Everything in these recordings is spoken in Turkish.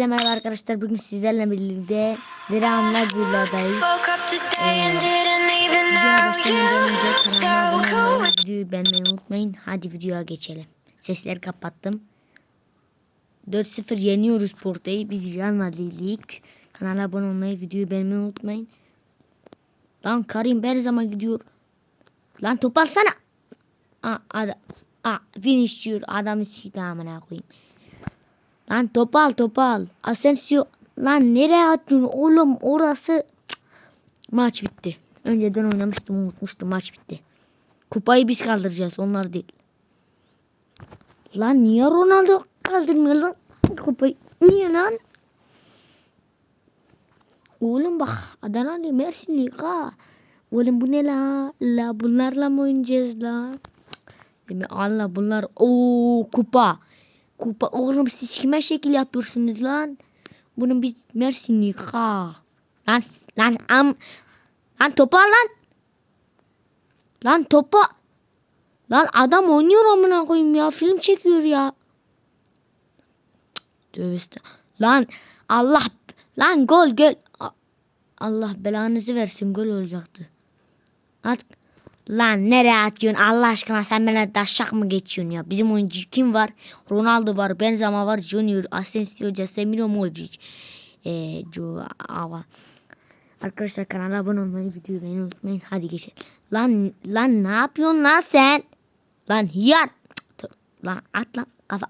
Merhaba arkadaşlar bugün sizlerle birlikte Diramla Güla'dayız. Olmayı, videoyu beğenmeyi unutmayın. Hadi videoya geçelim. Sesleri kapattım. 4-0 yeniyoruz Porto'yu. Biz Madrid'liyik. Kanala abone olmayı, videoyu beğenmeyi unutmayın. Lan Karim Benzema gidiyor. Lan top alsana. Aa, ada, aa, finish diyor. Adamı sikti amına koyayım. Lan top al top al. Asensio. Lan nereye atıyorsun oğlum orası. Cık. Maç bitti. Önceden oynamıştım unutmuştum maç bitti. Kupayı biz kaldıracağız onlar değil. Lan niye Ronaldo kaldırmıyor lan kupayı? Niye lan? Oğlum bak Adana'lı Mersinli ha. Oğlum bu ne la? La bunlarla mı oynayacağız la? Değil mi? Allah bunlar o kupa. Kupa oğlum siz kime şekil yapıyorsunuz lan? Bunun bir Mersinli ha. Lan lan am lan topa lan. Lan topa. Lan adam oynuyor amına koyayım ya. Film çekiyor ya. Estağ- Lan Allah lan gol gol. Allah belanızı versin gol olacaktı. At. Lan nereye atıyorsun Allah aşkına sen bana daşak mı geçiyorsun ya? Bizim oyuncu kim var? Ronaldo var, Benzema var, Junior, Asensio, Casemiro, Modric. Eee Joe Ava. Arkadaşlar kanala abone olmayı, videoyu beğenmeyi unutmayın. Hadi geçelim. Lan lan ne yapıyorsun lan sen? Lan tö- Lan at lan kafa.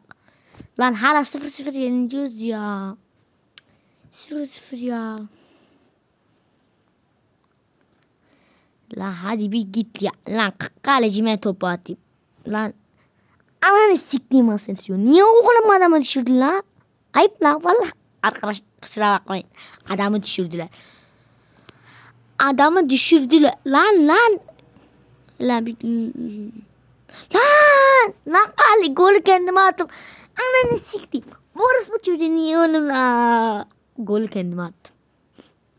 Lan hala 0-0 yeniliyoruz ya. 0-0 ya. Lan hadi bir git ya. Lan kalecime topu atayım. Lan ananı siktiğim Asensio. Niye oğlum adamı düşürdün lan? Ayıp lan valla. Arkadaş kusura bakmayın. Adamı düşürdüler. Adamı düşürdüler. Lan lan. Lan bir... Lan. Lan Ali golü kendime attım. Ananı siktim. Boris bu çocuğu niye oğlum la? Golü kendime attım.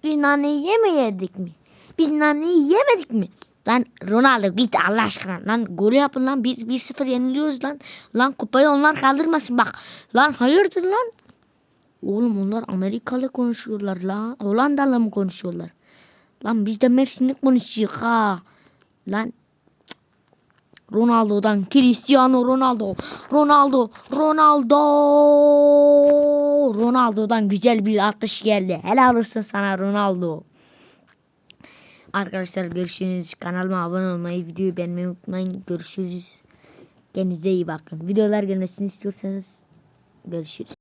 Biz naneyi yemeyedik mi? Biz naneyi yemedik mi? Lan Ronaldo git Allah aşkına. Lan golü yapın lan. 1-0 yeniliyoruz lan. Lan kupayı onlar kaldırmasın bak. Lan hayırdır lan? Oğlum onlar Amerikalı konuşuyorlar la. Hollandalı mı konuşuyorlar? Lan biz de Mersinli konuşuyoruz ha. Lan. Ronaldo'dan Cristiano Ronaldo. Ronaldo. Ronaldo. Ronaldo'dan güzel bir atış geldi. Helal olsun sana Ronaldo. Arkadaşlar görüşürüz. Kanalıma abone olmayı, videoyu beğenmeyi unutmayın. Görüşürüz. Kendinize iyi bakın. Videolar gelmesini istiyorsanız görüşürüz.